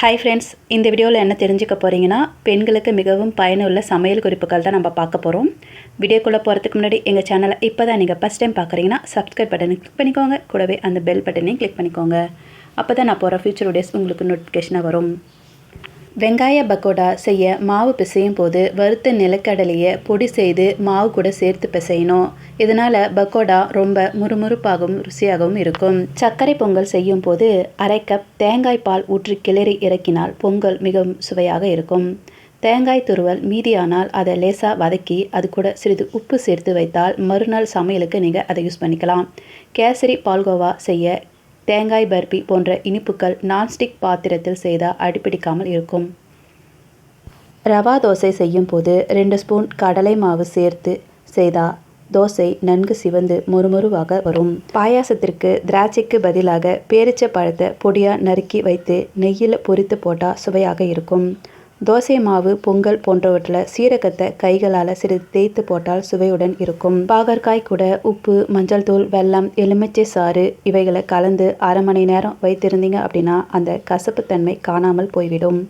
Hi friends இந்த வீடியோவில் என்ன தெரிஞ்சுக்க போகிறீங்கன்னா பெண்களுக்கு மிகவும் பயனுள்ள சமையல் குறிப்புகள் தான் நம்ம பார்க்க போகிறோம் வீடியோக்குள்ளே போகிறதுக்கு முன்னாடி எங்கள் சேனலை இப்போ தான் நீங்கள் ஃபஸ்ட் டைம் பார்க்குறீங்கன்னா சப்ஸ்கிரைப் பட்டனை கிளிக் பண்ணிக்கோங்க. கூடவே அந்த பெல் பட்டனையும் கிளிக் பண்ணிக்கோங்க. அப்போ தான் நான் போகிற ஃபியூச்சர் வீடியோஸ் உங்களுக்கு நோட்டிஃபிகேஷனாக வரும். வெங்காய பக்கோடா செய்ய மாவு பிசையும் போது வறுத்த நிலக்கடலையை பொடி செய்து மாவு கூட சேர்த்து பிசையணும். இதனால் பக்கோடா ரொம்ப முறுமுறுப்பாகவும் ருசியாகவும் இருக்கும். சர்க்கரை பொங்கல் செய்யும் போது அரை கப் தேங்காய் பால் ஊற்றி கிளறி இறக்கினால் பொங்கல் மிகவும் சுவையாக இருக்கும். தேங்காய் துருவல் மீதியானால் அதை லேசாக வதக்கி அது கூட சிறிது உப்பு சேர்த்து வைத்தால் மறுநாள் சமையலுக்கு நீங்கள் அதை யூஸ் பண்ணிக்கலாம். கேசரி பால்கோவா செய்ய தேங்காய் பர்பி போன்ற இனிப்புகள் நான்ஸ்டிக் பாத்திரத்தில் செய்தால் அடிப்பிடிக்காமல் இருக்கும். ரவா தோசை செய்யும் போது ரெண்டு ஸ்பூன் கடலை மாவு சேர்த்து செய்தால் தோசை நன்கு சிவந்து மொறுமொறுவாக வரும். பாயாசத்திற்கு திராட்சைக்கு பதிலாக பேரிச்ச பழத்தை பொடியாக நறுக்கி வைத்து நெய்யில் பொரித்து போட்டால் சுவையாக இருக்கும். தோசை மாவு பொங்கல் போன்றவற்றில் சீரகத்தை கைகளால் சிறிது தேய்த்து போட்டால் சுவையுடன் இருக்கும். பாகற்காய் கூட உப்பு மஞ்சள் தூள் வெல்லம் எலுமிச்சை சாறு இவைகளை கலந்து அரை மணி நேரம் வைத்திருந்தீங்க அப்படின்னா அந்த கசப்புத்தன்மை காணாமல் போய்விடும்.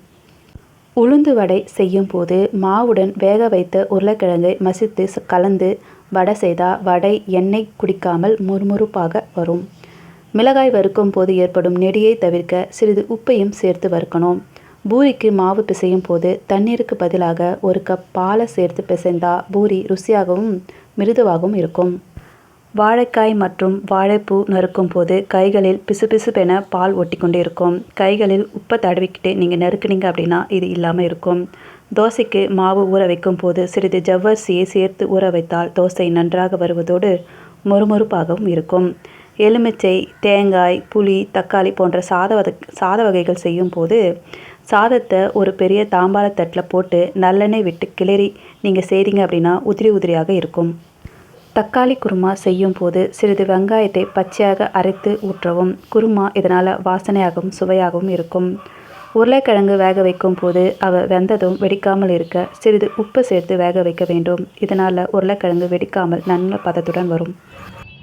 உளுந்து வடை செய்யும் போது மாவுடன் வேக வைத்த உருளைக்கிழங்கை மசித்து கலந்து வடை செய்தால் வடை எண்ணெய் குடிக்காமல் முறுமுறுப்பாக வரும். மிளகாய் வறுக்கும் போது ஏற்படும் நெடியை தவிர்க்க சிறிது உப்பையும் சேர்த்து வறுக்கணும். பூரிக்கு மாவு பிசையும் போது தண்ணீருக்கு பதிலாக ஒரு கப் பாலை சேர்த்து பிசைந்தால் பூரி ருசியாகவும் மிருதுவாகவும் இருக்கும். வாழைக்காய் மற்றும் வாழைப்பூ நறுக்கும் போது கைகளில் பிசுபிசுப்பென பால் ஒட்டி கொண்டே இருக்கும். கைகளில் உப்பை தடவிக்கிட்டு நீங்கள் நறுக்குனீங்க அப்படின்னா இது இல்லாமல் இருக்கும். தோசைக்கு மாவு ஊற வைக்கும் போது சிறிது ஜவ்வரிசியை சேர்த்து ஊற வைத்தால் தோசை நன்றாக வருவதோடு மொறுமொறுப்பாகவும் இருக்கும். எலுமிச்சை தேங்காய் புளி தக்காளி போன்ற சாத வத சாத வகைகள் செய்யும் போது சாதத்தை ஒரு பெரிய தாம்பாள தட்டில் போட்டு நல்லெண்ணெய் விட்டு கிளறி நீங்கள் செய்கிறீங்க அப்படின்னா உதிரி உதிரியாக இருக்கும். தக்காளி குருமா செய்யும் போது சிறிது வெங்காயத்தை பச்சையாக அரைத்து ஊற்றவும் குருமா இதனால் வாசனையாகவும் சுவையாகவும் இருக்கும். உருளைக்கிழங்கு வேக வைக்கும் போது அவ வெந்ததும் வெடிக்காமல் இருக்க சிறிது உப்பு சேர்த்து வேக வைக்க வேண்டும். இதனால் உருளைக்கிழங்கு வெடிக்காமல் நல்ல பதத்துடன் வரும்.